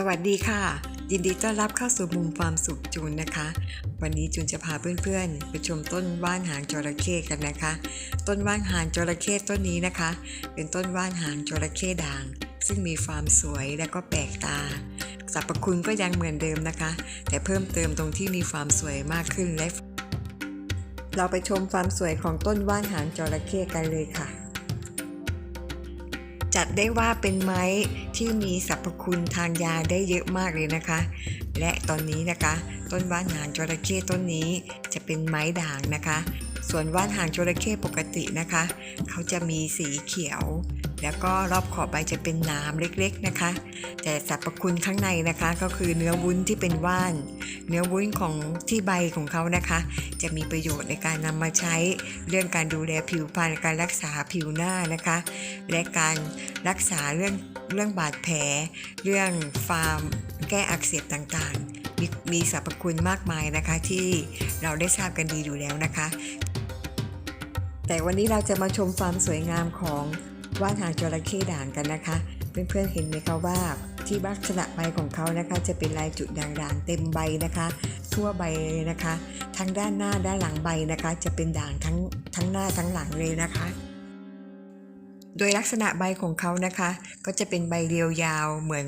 สวัสดีค่ะ ยินดีต้อนรับเข้าสู่มุมความสุขจูนนะคะ วันนี้จูนจะพาเพื่อนๆ ไปชมต้นว่านหางจระเข้กันนะคะ ต้นว่านหางจระเข้ต้นนี้นะคะ เป็นต้นว่านหางจระเข้ด่าง ซึ่งมีความสวยและก็แปลกตาสรรพคุณก็ยังเหมือนเดิมนะคะ แต่เพิ่มเติมตรงที่มีความสวยมากขึ้นและ เราไปชมความสวยของต้นว่านหางจระเข้กันเลยค่ะ จัดได้ว่าเป็นไม้ที่มีสรรพคุณทางยาได้เยอะมากเลยนะคะ และตอนนี้นะคะ ต้นว่านหางจระเข้ต้นนี้จะเป็นไม้ด่างนะคะ ส่วนว่านหางจระเข้ปกตินะคะ เขาจะมีสีเขียว แล้วก็รอบขอบใบจะเป็นน้ำเล็กๆนะคะ แต่สรรพคุณข้างในนะคะก็คือเนื้อวุ้นที่เป็นว่าน เนื้อวุ้นของที่ใบของเขานะคะ จะมีประโยชน์ในการนำมาใช้เรื่องการดูแลผิวพรรณการรักษาผิวหน้านะคะ และการรักษาเรื่องเรื่องบาดแผล เรื่องฟาร์มแก้อักเสบต่างๆ มีมีสรรพคุณมากมายนะคะที่เราได้ทราบกันดีอยู่แล้วนะคะ แต่วันนี้เราจะมาชมความสวยงามของ ว่านหางจระเข้ด่างกันนะคะ เพื่อนๆเห็นไหมคะว่าที่ลักษณะใบของเขานะคะจะเป็นลายจุดด่างๆเต็มใบนะคะ ทั่วใบเลยนะคะ ทั้งด้านหน้าด้านหลังใบนะคะ จะเป็นด่างทั้งทั้งหน้าทั้งหลังเลยนะคะ โดยลักษณะใบของเขานะคะ ก็จะเป็นใบเรียวยาวเหมือน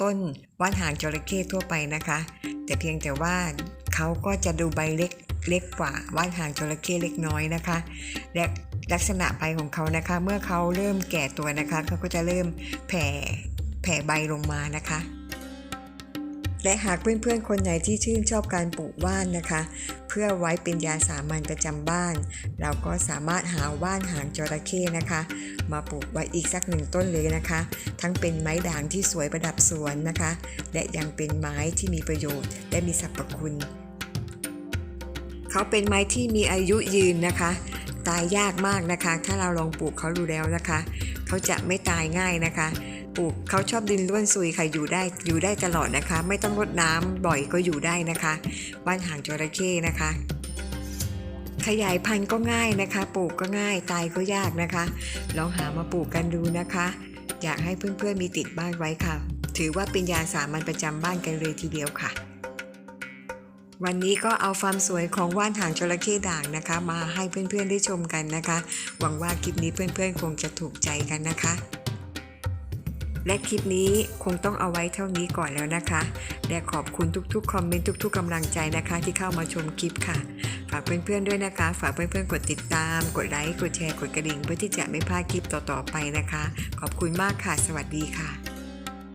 ต้นว่านหางจระเข้ทั่วไปนะคะ แต่เพียงแต่ว่าเขาก็จะดูใบเล็ก เล็กกว่าว่านหางจระเข้เล็กน้อยนะคะและลักษณะใบของเขานะคะ เมื่อเขาเริ่มแก่ตัวนะคะเขาก็จะเริ่มแผ่แผ่ใบลงมานะคะ และหากเพื่อนๆคนไหนที่ชื่นชอบการปลูกว่านนะคะ เพื่อไว้เป็นยาสามัญประจำบ้าน เราก็สามารถหาว่านหางจระเข้นะคะ มาปลูกไว้อีกสักหนึ่งต้นเลยนะคะ ทั้งเป็นไม้ด่างที่สวยประดับสวนนะคะ และยังเป็นไม้ที่มีประโยชน์และมีสรรพคุณ เขาเป็นไม้ที่มีอายุยืนนะคะ ตายยากมากนะคะ ถ้าเราลองปลูกเขาดูแล้วนะคะ เขาจะไม่ตายง่ายนะคะ ปลูกเขาชอบดินร่วนซุยค่ะอยู่ได้อยู่ได้ตลอดนะคะ ไม่ต้องรดน้ำบ่อยก็อยู่ได้นะคะ บ้านหางจระเข้นะคะ ขยายพันธุ์ก็ง่ายนะคะ ปลูกก็ง่ายตายก็ยากนะคะ ลองหามาปลูกกันดูนะคะ อยากให้เพื่อนๆมีติดบ้านไว้ค่ะ ถือว่าเป็นยาสามัญประจำบ้านกันเลยทีเดียวค่ะ วันนี้ก็เอาความสวยของว่านหางจระเข้ด่างนะคะ มาให้เพื่อนๆได้ชมกันนะคะ หวังว่าคลิปนี้เพื่อนๆ คงจะถูกใจกันนะคะ และคลิปนี้คงต้องเอาไว้เท่านี้ก่อนแล้วนะคะ และขอบคุณทุกๆคอมเมนต์ทุก ๆกำลังใจนะคะ ที่เข้ามาชมคลิปค่ะ ฝากเพื่อนๆด้วยนะคะ ฝากเพื่อนๆกดติดตาม กดไลค์กดแชร์กดกระดิ่ง เพื่อที่จะไม่พลาดคลิปต่อๆไปนะคะ ขอบคุณมากค่ะ สวัสดีค่ะ